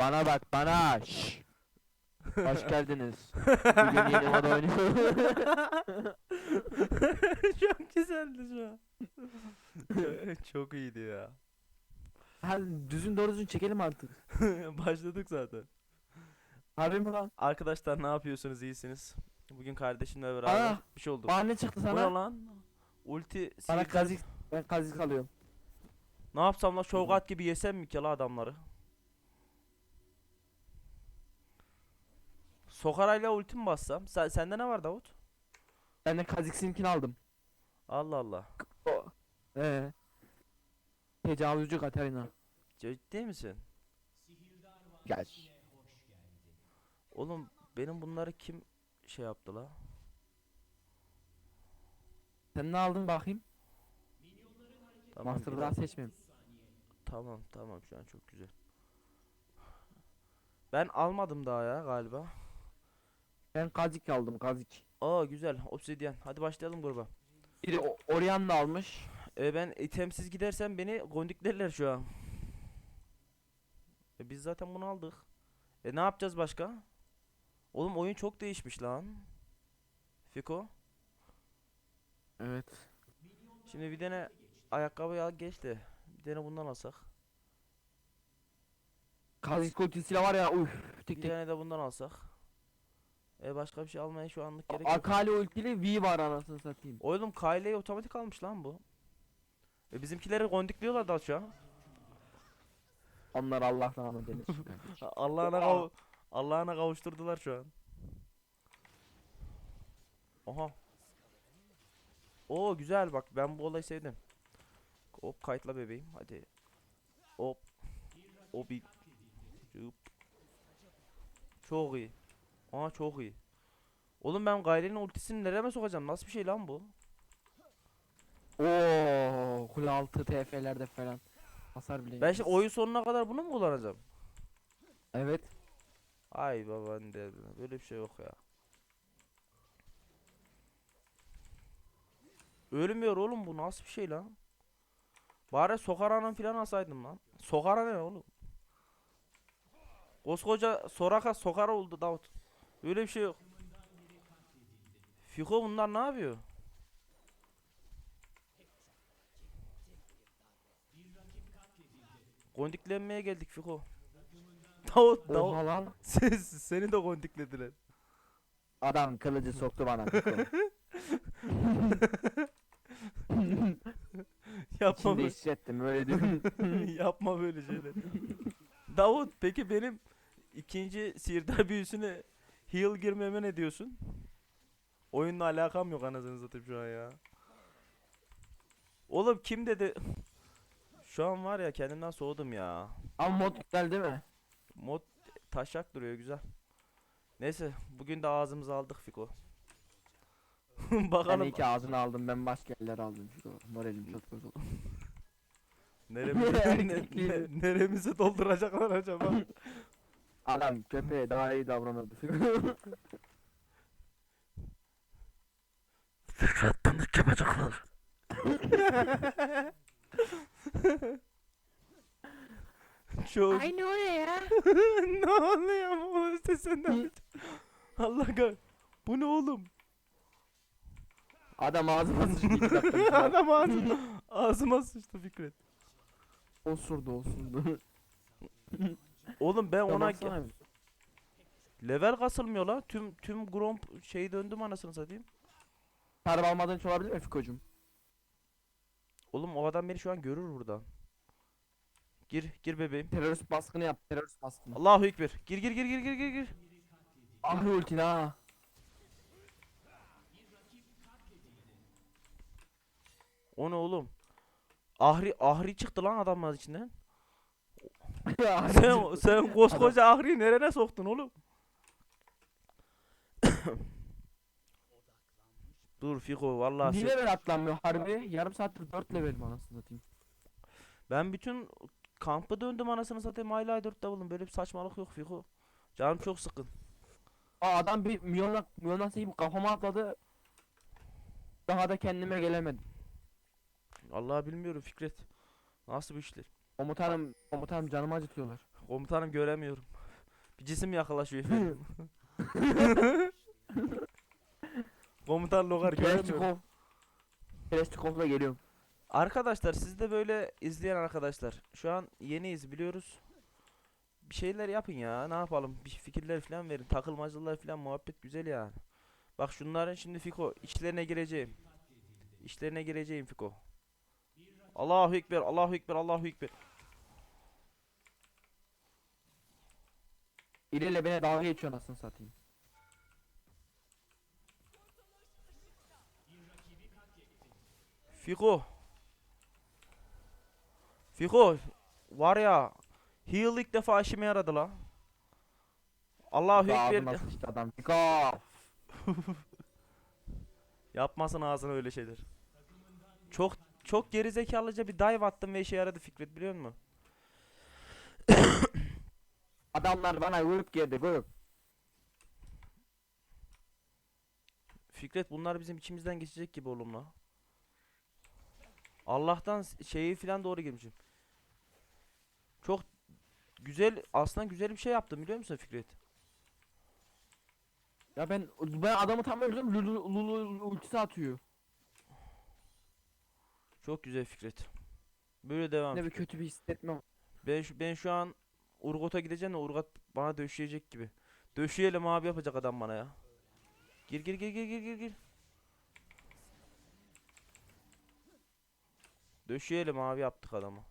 Bana bak bana. Şşş. Hoş geldiniz. Bugün yeni moda oynuyoruz. Çok güzeldi şu an. Çok- iyiydi ya. Hadi düzün doğru düzün çekelim artık. Başladık zaten. Harbi mi lan? Arkadaşlar ne yapıyorsunuz? İyisiniz. Bugün kardeşimle beraber Aa, bir şey oldu. Bana ne çıktı Bu ne sana? lan? Ulti Bana kazik. Ben kazik alıyorum. Ne yapsam la Şovgat gibi yesem mi ki la adamları? Sokarayla ulti mi bassam? Sen, sende ne var Davut? Ben de kaziksinkini aldım. Allah Allah. O. Ee. Tecavüzcü Katarina. Ciddi misin? Gel. Oğlum benim bunları kim şey yaptı la? Sen ne aldın bakayım? Tamam, Master daha seçmeyeyim. Tamam tamam şu an çok güzel. Ben almadım daha ya galiba. Ben kazik aldım kazik. Aa güzel obsidyen. Hadi başlayalım gruba. Biri o- Orianna almış. E ben itemsiz gidersem beni gondiklerler şu an. E biz zaten bunu aldık. E ne yapacağız başka? Oğlum oyun çok değişmiş lan. Fiko. Evet. Şimdi bir tane ayakkabı al geç de. Bir tane bundan alsak. Kazik ultisiyle var ya uf tek Bir tek. tane de bundan alsak. E başka bir şey almaya şu anlık gerek yok. Akali ultili V var anasını satayım. Oğlum Kylie'yi otomatik almış lan bu. E bizimkileri gondikliyorlar da şu an. Onlar Allah rahmet eylesin. Ha, Allah'ına kav Allah'ına kavuşturdular şu an. Oha. Oo güzel bak ben bu olayı sevdim. Hop kayıtla bebeğim hadi. Hop. O bir. Cıp. Çok iyi. Aa çok iyi. Oğlum ben Gayre'nin ultisini nereme sokacağım? Nasıl bir şey lan bu? Oo, kule altı TF'lerde falan. Hasar bile. Ben şimdi oyun sonuna kadar bunu mu kullanacağım? Evet. Ay baban dedi. Böyle bir şey yok ya. Ölmüyor oğlum bu nasıl bir şey lan? Bari Sokara'nın filan alsaydım lan. Sokara ne oğlum? Koskoca Soraka Sokara oldu Davut. Öyle bir şey yok. Fiko bunlar ne yapıyor? Gondiklenmeye geldik Fiko. Davut, Davut. Oha lan. Siz, seni de gondiklediler. Adam kılıcı soktu bana. Yapma Şimdi böyle, hissettim öyle diyorum. yapma böyle şeyler. Davut peki benim ikinci sihirdar büyüsüne heal girmeme ne diyorsun? Oyunla alakam yok anasını satayım şu an ya. Oğlum kim dedi? Şu an var ya kendimden soğudum ya. Ama mod güzel değil mi? Mod taşak duruyor güzel. Neyse bugün de ağzımıza aldık Fiko. Ben Bakalım iki ağzını aldım ben başka yerler aldım. Şu moralim çok bozuldu. neremize, ne- ne- neremize dolduracaklar acaba? Adam köpeğe daha iyi davranırdı. Tanık yapacaklar. Çok Ay ne oluyor ya? ne oluyor bu sesinden? Allah kah. Bu ne oğlum? Adam ağzıma sıçtı iki dakika. Adam ağzıma, ağzıma sıçtı Fikret. Osurdu osurdu. Oğlum ben ona Baksana bir. level kasılmıyor la. Tüm tüm Gromp şey döndüm anasını satayım. Tarif almadığın için olabilir mi Fiko'cum? Oğlum o adam beni şu an görür buradan. Gir gir bebeğim. Terörist baskını yap terörist baskını. Allahu ekber. Gir gir gir gir gir gir gir. Ahri ultin ha. O ne oğlum? Ahri ahri çıktı lan adamın içinden. Ya, sen sen koskoca ahriyi nerene soktun oğlum? Dur Fiko vallahi Niye level atlanmıyor harbi? Yarım saattir 4 levelim anasını satayım. ben bütün kampı döndüm anasını satayım hala 4 level'ım böyle bir saçmalık yok Fiko. Canım çok sıkın. Aa adam bir milyonla milyondan sayıp kafama atladı. Daha da kendime gelemedim. Allah bilmiyorum Fikret. Nasıl bu işler? Komutanım, komutanım canımı acıtıyorlar. Komutanım göremiyorum. Bir cisim yaklaşıyor efendim. Komutan Logar göremiyorum. Kerestikov. Kerestikov'la geliyorum. Arkadaşlar siz de böyle izleyen arkadaşlar. Şu an yeniyiz biliyoruz. Bir şeyler yapın ya. Ne yapalım? Bir fikirler falan verin. Takılmacılar falan muhabbet güzel yani. Bak şunların şimdi Fiko içlerine gireceğim. İçlerine gireceğim Fiko. Allahu ekber, Allahu ekber, Allahu ekber. İlerle beni dalga geçiyor anasını satayım. Fiko. Fiko var ya heal ilk defa işime yaradı la. Allahu ekber. Sıçtı adam. Fiko. Yapmasın ağzına öyle şeyler. Çok çok gerizekalıca bir dive attım ve işe yaradı Fikret biliyor musun? Adamlar bana vurup geldi vurup. Fikret bunlar bizim içimizden geçecek gibi oğlum la. Allah'tan şeyi filan doğru girmişim. Çok güzel aslında güzel bir şey yaptım biliyor musun Fikret? Ya ben ben adamı tam öldürdüm. Lulu, Lulu ultisi atıyor. Çok güzel Fikret. Böyle devam. Ne bir kötü bir hissetmem. Ben şu, ben şu an Urgot'a gideceğim de Urgot bana döşeyecek gibi. Döşeyelim abi yapacak adam bana ya. Gir gir gir gir gir gir gir. Döşeyelim abi yaptık adamı.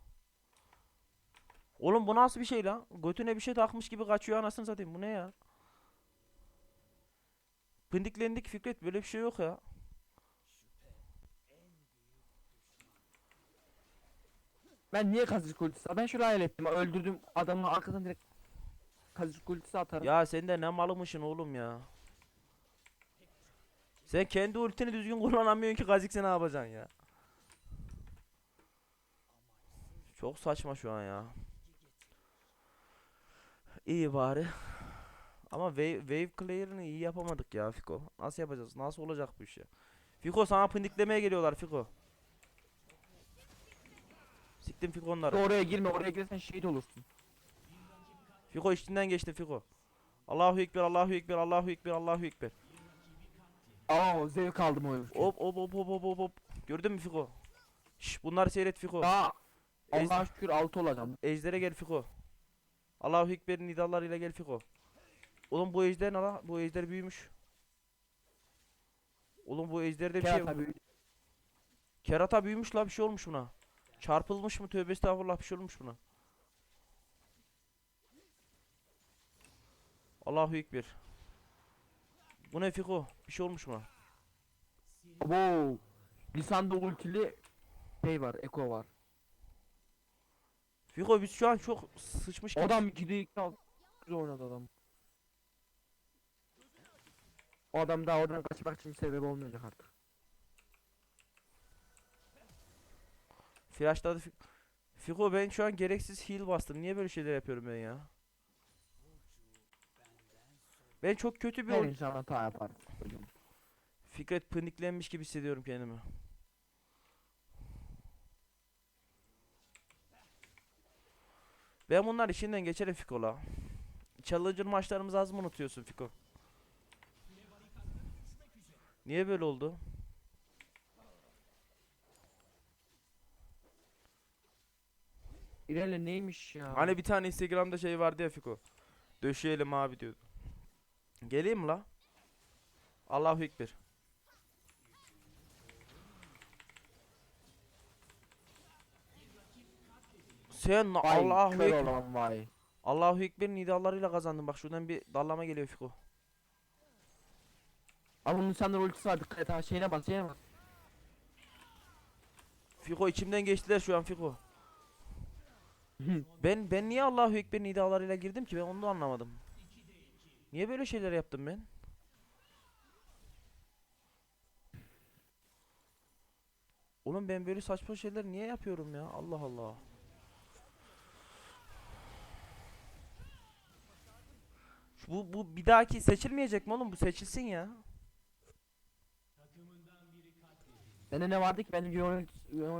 Oğlum bu nasıl bir şey lan? Götüne bir şey takmış gibi kaçıyor anasını satayım. Bu ne ya? Pındiklendik Fikret böyle bir şey yok ya. Ben niye kazıcı ultisi? Ben hayal ettim. Öldürdüm adamın arkadan direkt kazıcı ultisi atarım. Ya sen de ne malımışsın oğlum ya. Sen kendi ultini düzgün kullanamıyorsun ki Kha'Zix'e ne yapacaksın ya? Çok saçma şu an ya. İyi bari. Ama wave, wave clear'ını iyi yapamadık ya Fiko. Nasıl yapacağız? Nasıl olacak bu iş? Fiko sana pındiklemeye geliyorlar Fiko. Siktim Fiko onları. Oraya girme oraya girersen şehit olursun. Fiko içinden geçti Fiko. Allahu Ekber, Allahu Ekber, Allahu Ekber, Allahu Ekber. Aa zevk aldım o öfke. Hop hop hop hop hop hop. Gördün mü Fiko? Şş bunları seyret Fiko. Aa Allah'a şükür altı olacağım. Ejder'e gel Fiko. Allahu Ekber'in nidalarıyla gel Fiko. Oğlum bu ejder ne lan? Bu ejder büyümüş. Oğlum bu ejderde bir şey Kerata büyüdü. Kerata büyümüş la bir şey olmuş buna. Çarpılmış mı? Tövbe estağfurullah bir şey olmuş buna. Allahu Ekber. Bu ne Fiko? Bir şey olmuş buna. Wow. Lisanda ultili şey var, Eko var. Fiko biz şu an çok sıçmış gibi. Adam 2'de 2 aldı. Güzel oynadı adam. O adam daha oradan kaçmak için sebep olmayacak artık. Flashladı Fi- Fiko ben şu an gereksiz heal bastım. Niye böyle şeyler yapıyorum ben ya? Ben çok kötü bir Her oyun. insan hata yapar. Fikret paniklenmiş gibi hissediyorum kendimi. Ben bunlar içinden geçerim Fiko'la. Challenger maçlarımızı az mı unutuyorsun Fiko? Niye böyle oldu? İlerle neymiş ya? Hani bir tane Instagram'da şey vardı ya Fiko. Döşeyelim abi diyordu. Geleyim la? Allahu Ekber. Sen Vay, Allahu Ekber. olan vay. Allahu Ekber'in nidalarıyla kazandın. Bak şuradan bir dallama geliyor Fiko. Ama bunun insanlar ultisi var dikkat et ha şeyine bas şeyine bas. Fiko içimden geçtiler şu an Fiko. Ben ben niye Allahu Ekber'in nidalarıyla girdim ki ben onu da anlamadım. Niye böyle şeyler yaptım ben? Oğlum ben böyle saçma şeyler niye yapıyorum ya? Allah Allah. Bu bu bir dahaki seçilmeyecek mi oğlum? Bu seçilsin ya. Bende ne vardı ki? Bende oyun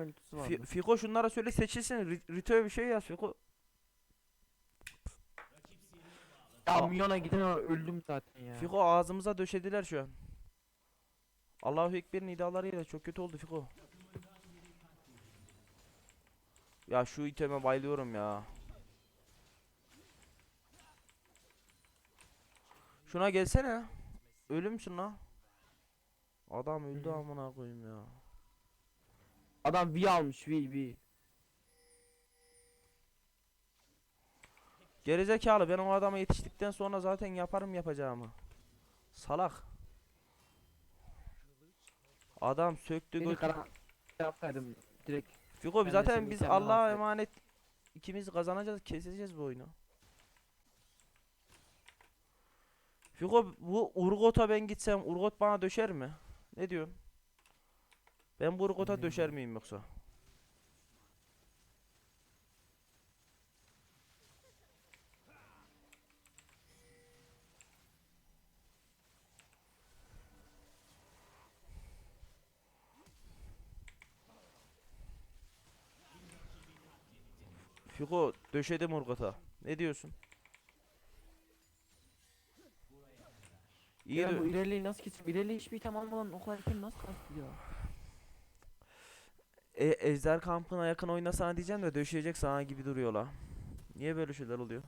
ultisi vardı. Fi- Fiko şunlara söyle seçilsin. Rit- Rito'ya bir şey yaz Fiko. Ya milyona giden öldüm zaten ya. Fiko ağzımıza döşediler şu an. Allahu Ekber'in idalarıyla çok kötü oldu Fiko. Ya şu iteme bayılıyorum ya. Şuna gelsene. Ölü müsün lan? Adam öldü amına koyayım ya. Adam V almış V V. Gerizekalı ben o adama yetiştikten sonra zaten yaparım yapacağımı. Salak. Adam söktü Beni götü. kara yapsaydım direkt. Fiko Ben de zaten biz kendine Allah'a emanet ikimiz kazanacağız, keseceğiz bu oyunu. Fiko bu Urgot'a ben gitsem Urgot bana döşer mi? Ne diyorsun? Ben bu Bilmiyorum. döşer miyim yoksa? Fiko döşedim Urgot'a. Ne diyorsun? İyi Ya bu ilerleyi nasıl kesip ilerleyi hiçbir item almadan o kadar item nasıl kastı ya? E, Ejder kampına yakın oynasana diyeceğim de döşeyecek sana gibi duruyor la. Niye böyle şeyler oluyor?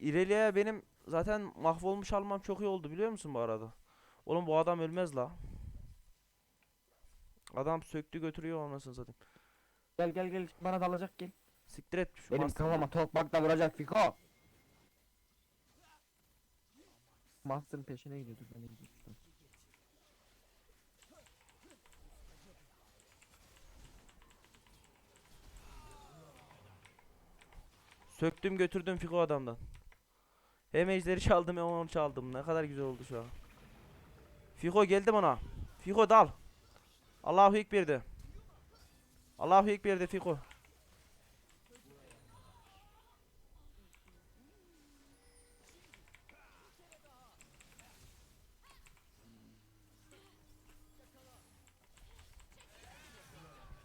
İrelia'ya benim zaten mahvolmuş almam çok iyi oldu biliyor musun bu arada? Oğlum bu adam ölmez la. Adam söktü götürüyor anasını satayım. Gel gel gel bana dalacak gel. Siktir et şu Benim master- kafama tokmakla vuracak Fiko. Master'ın peşine gidiyordu ben de. Söktüm götürdüm Fiko adamdan. Hem ejderi çaldım hem onu çaldım. Ne kadar güzel oldu şu an. Fiko geldim ona. Fiko dal. Allahu Ekber'de. Allahu Ekber'de Fiko.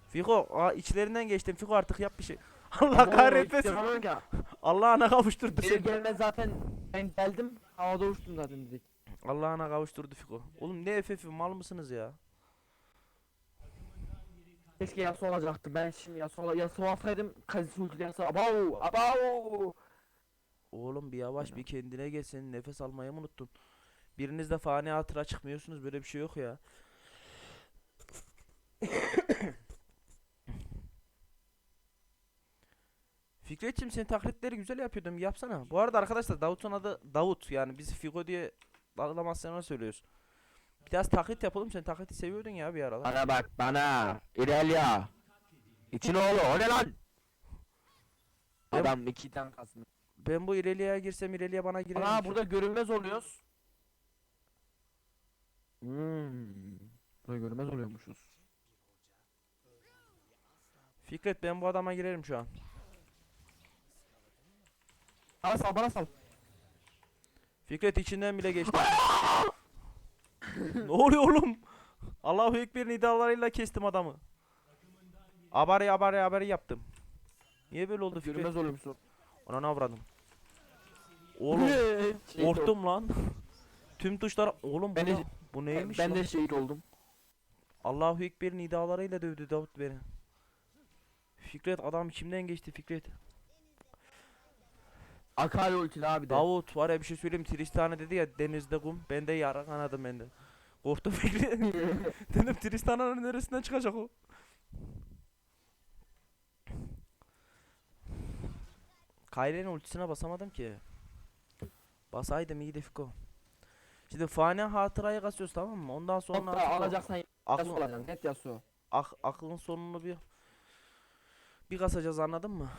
Fiko, aa, içlerinden geçtim. Fiko artık yap bir şey. Allah kahretmesin. Yapamıyorum ki. Allah'ına kavuşturdu Gelir seni. gelmez zaten ben geldim havada uçtum zaten dedik. Allah'ına kavuşturdu Fiko. Oğlum ne FF'i mal mısınız ya? Keşke Yasuo olacaktı ben şimdi Yasuo, Yasuo alsaydım Kazisi ultili Yasuo Abav Abav Oğlum bir yavaş bir kendine gel senin nefes almayı mı unuttun? Biriniz de fani hatıra çıkmıyorsunuz böyle bir şey yok ya. Fikretçim senin taklitleri güzel yapıyordun bir yapsana. Bu arada arkadaşlar Davut'un adı Davut yani biz Figo diye bağlamasyona söylüyoruz. Biraz taklit yapalım sen taklidi seviyordun ya bir aralar. Bana bak bana İrelia İçin oğlu o ne lan Ben- Adam iki tane kasmış Ben bu ileriye girsem ileriye bana girer ki? burada görünmez oluyoruz Hmm Burada görünmez oluyormuşuz Fikret ben bu adama girerim şu an. Bana sal bana sal Fikret içinden bile geçti. ne oluyor oğlum? Allahu Ekber'in iddialarıyla kestim adamı. Abari abari abari yaptım. Niye böyle oldu Fikret? Görünmez oluyormuşsun Ona ne avradım? Oğlum korktum lan. Tüm tuşlar oğlum bu, Ben de- ne- bu neymiş Ben lan? de şehit oldum Allahu Ekber'in iddialarıyla dövdü Davut beni. Fikret adam içimden geçti Fikret. Akali ultili abi de Davut var ya bir şey söyleyeyim Tristana dedi ya denizde kum ben de yara kanadım ben de. Korktum Fikret. Dedim Tristana'nın neresinden çıkacak o? Kayre'nin ultisine basamadım ki. Basaydım iyiydi Fiko. Şimdi fani hatırayı kasıyoruz tamam mı? Ondan sonra Fiko, alacaksan aklın, olacaksın net Yasuo ak- aklın sonunu bir bir kasacağız anladın mı?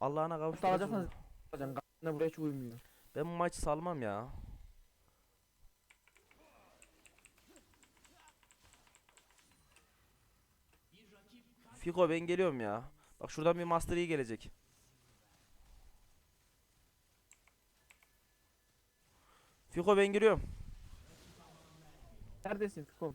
Allah'ına kavuşturacağız. alacaksan-. Alacaksın Gazına buraya hiç uymuyor Ben bu maçı salmam ya. Fiko ben geliyorum ya. Bak şuradan bir Master Yi gelecek. Fiko ben giriyorum. Neredesin Fiko?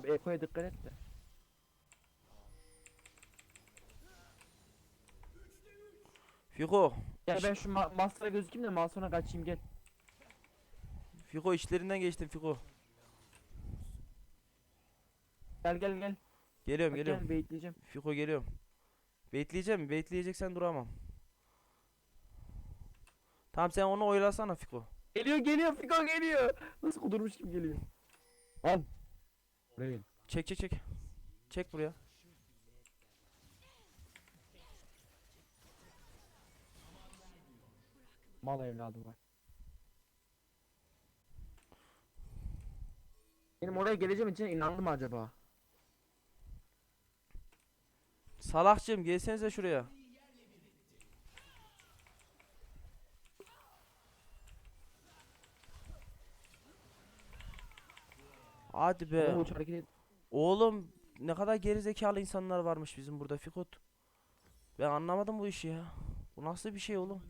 Abi Eko'ya dikkat et de. Fiko. Ya ben şu ma Master'a gözükeyim de Master'a kaçayım gel. Fiko içlerinden geçtim Fiko. Gel gel gel. Geliyorum Bak geliyorum. Gel bekleyeceğim. Fiko geliyorum. Bekleyeceğim mi? Bekleyeceksen duramam. Tamam sen onu oylasana Fiko. Geliyor geliyor Fiko geliyor. Nasıl kudurmuş gibi geliyor. Al. Buraya gel. Çek çek çek. Çek buraya. Mal evladım var. Benim oraya geleceğim için inandım acaba? Salakçım gelsenize şuraya. Hadi be. Oğlum uç hareket et. Oğlum ne kadar gerizekalı insanlar varmış bizim burada Fikot. Ben anlamadım bu işi ya. Bu nasıl bir şey oğlum?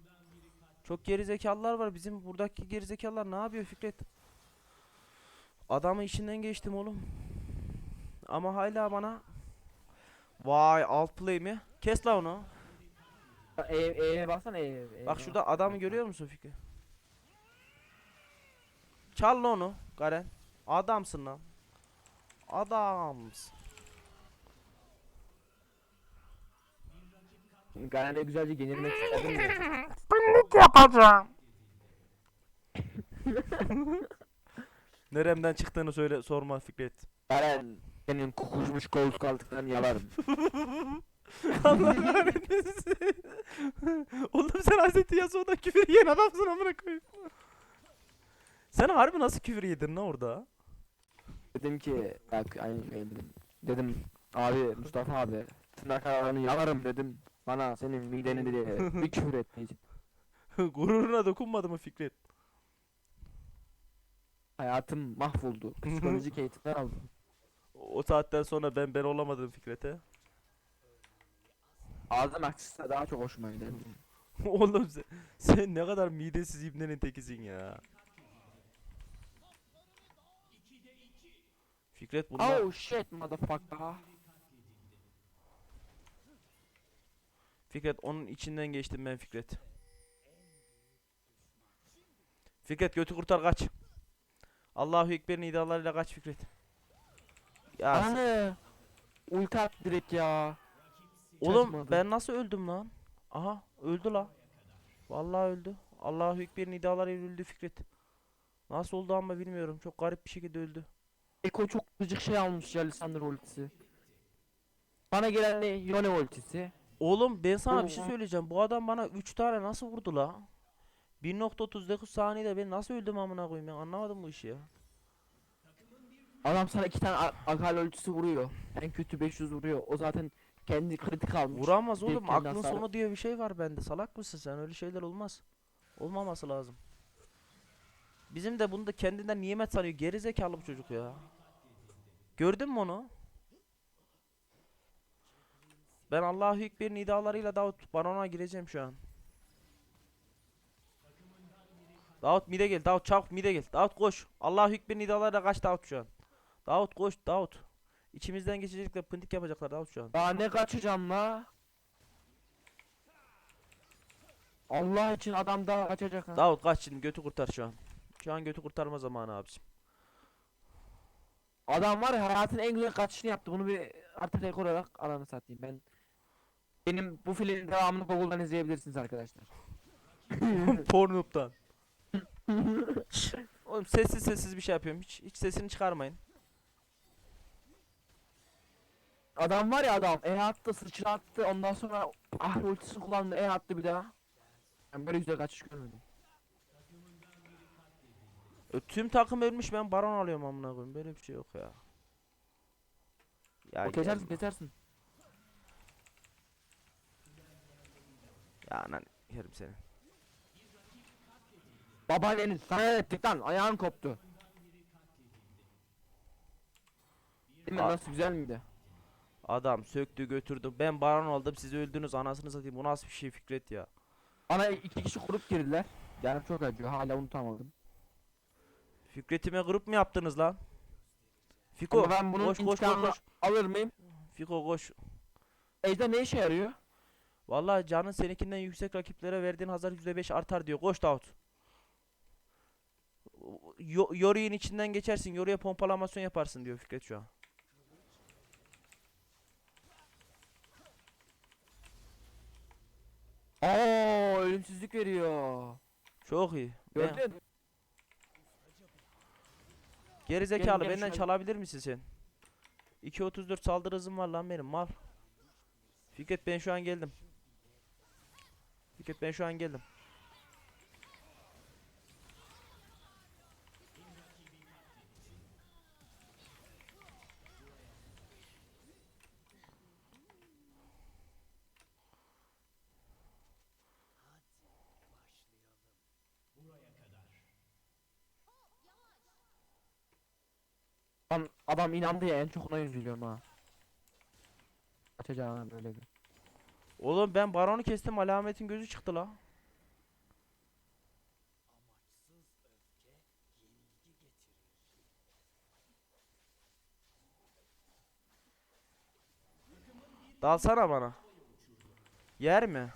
Çok gerizekalılar var. Bizim buradaki gerizekalılar ne yapıyor Fikret? Adamın işinden geçtim oğlum. Ama hala bana Vay alt play mi? Kes la onu. E, E'ye baksana E'ye. E'ye Bak şurada adamı görüyor musun Fikri? Çal la onu Garen. Adamsın lan. Adamsın. Şimdi Garen'de güzelce yenilmek istedim de. Neremden çıktığını söyle sorma Fikret. Garen senin kokuşmuş koltuk altından yalarım. Allah kahretmesin. Oğlum sen Hazreti Yasuo'da küfür yiyen adamsın amına koyayım. Sen harbi nasıl küfür yedin lan orada? Dedim ki bak aynı şey dedim. Dedim abi Mustafa abi tırnak aralarını yalarım dedim. Bana senin mideni dedi bir küfür etmeyecek. Gururuna dokunmadı mı Fikret? Hayatım mahvoldu. Psikolojik eğitimler aldım. O saatten sonra ben ben olamadım Fikret'e. Ağzım açsa daha çok hoşuma gider. Oğlum sen, sen ne kadar midesiz ibnenin tekisin ya. Fikret bunlar Oh shit motherfucker. Fikret onun içinden geçtim ben Fikret. Fikret götü kurtar kaç. Allahu Ekber'in idalarıyla kaç Fikret. Ya Anne. Ulti at direkt ya. oğlum Çalışmadı. ben nasıl öldüm lan? Aha öldü la. Vallahi öldü. Allahu Ekber'in idalarıyla öldü Fikret. Nasıl oldu ama bilmiyorum. Çok garip bir şekilde öldü. Eko çok gıcık şey almış ya Lisandro ultisi. Bana gelen ne? Yone ultisi. Oğlum ben sana bir şey söyleyeceğim. Bu adam bana 3 tane nasıl vurdu la? 1.39 saniyede ben nasıl öldüm amına koyayım ben anlamadım bu işi ya. Adam sana iki tane akal ultisi vuruyor. En kötü 500 vuruyor. O zaten kendi kritik almış. Vuramaz oğlum. Aklın sonu diye bir şey var bende. Salak mısın sen? Öyle şeyler olmaz. Olmaması lazım. Bizim de bunu da kendinden nimet sanıyor. Geri zekalı bu çocuk ya. Gördün mü onu? Ben Allahu Ekber'in idalarıyla Davut Baron'a gireceğim şu an. Davut mide gel. Davut çabuk mide gel. Davut koş. Allahu Ekber'in idalarıyla kaç Davut şu an. Davut koş Davut. İçimizden geçecekler pıntık yapacaklar Davut şu an. Daha ne kaçacağım la? Allah için adam daha kaçacak ha. Davut kaç şimdi götü kurtar şu an. Şu an götü kurtarma zamanı abiciğim. Adam var ya hayatın en güzel kaçışını yaptı. Bunu bir artık rekor olarak alanı satayım. Ben benim bu filmin devamını Google'dan izleyebilirsiniz arkadaşlar. Pornhub'dan. Oğlum sessiz sessiz bir şey yapıyorum. Hiç hiç sesini çıkarmayın. Adam var ya adam E attı sıçrattı ondan sonra ah ultisini kullandı E attı bir daha. Ben böyle güzel kaçış görmedim. E, tüm takım ölmüş ben baron alıyorum amına koyayım. Böyle bir şey yok ya. Ya O kesersin gelme. kesersin. Ya lan yerim seni. Babaannenin sana ne ettik lan ayağın koptu. Değil mi nasıl güzel miydi? Adam söktü götürdü. Ben baron oldum siz öldünüz anasını satayım. Bu nasıl bir şey Fikret ya. Bana iki kişi kurup girdiler. Canım çok acıyor hala unutamadım. Fikret'ime grup mu yaptınız lan? Fiko Ama ben bunun koş koş koş intikamını koş. alır mıyım? Fiko koş. Ejder ne işe yarıyor? Vallahi canın seninkinden yüksek rakiplere verdiğin hazır %5 artar diyor. Koş Davut. Yo Yori'nin içinden geçersin. Yori'ye pompalamasyon yaparsın diyor Fikret şu an. Oo ölümsüzlük veriyor. Çok iyi. Ben- Gördün? Geri zekalı gel benden şöyle. çalabilir misin sen? 2.34 saldırı hızım var lan benim mal. Fikret ben şu an geldim. Fikret ben şu an geldim. Lan adam inandı ya en çok ona üzülüyorum ha. Açacağım böyle bir. Oğlum ben baronu kestim alametin gözü çıktı la. Dalsana bana. Yer mi?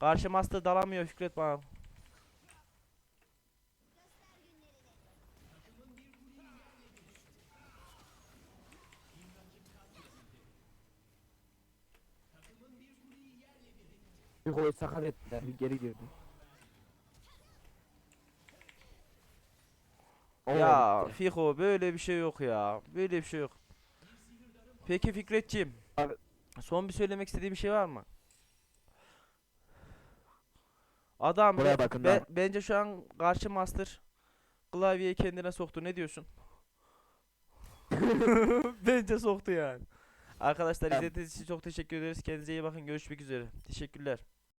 Karşı master dalamıyor Fikret bana. Bir gol sakat ettiler bir geri girdi. Ya. Fiko böyle bir şey yok ya. Böyle bir şey yok. Peki Fikretciğim. Abi- Son bir söylemek istediği bir şey var mı? Adam Buraya be- bakın be- lan. bence şu an karşı master klavyeyi kendine soktu. Ne diyorsun? bence soktu yani. Arkadaşlar izlediğiniz için çok teşekkür ederiz. Kendinize iyi bakın. Görüşmek üzere. Teşekkürler.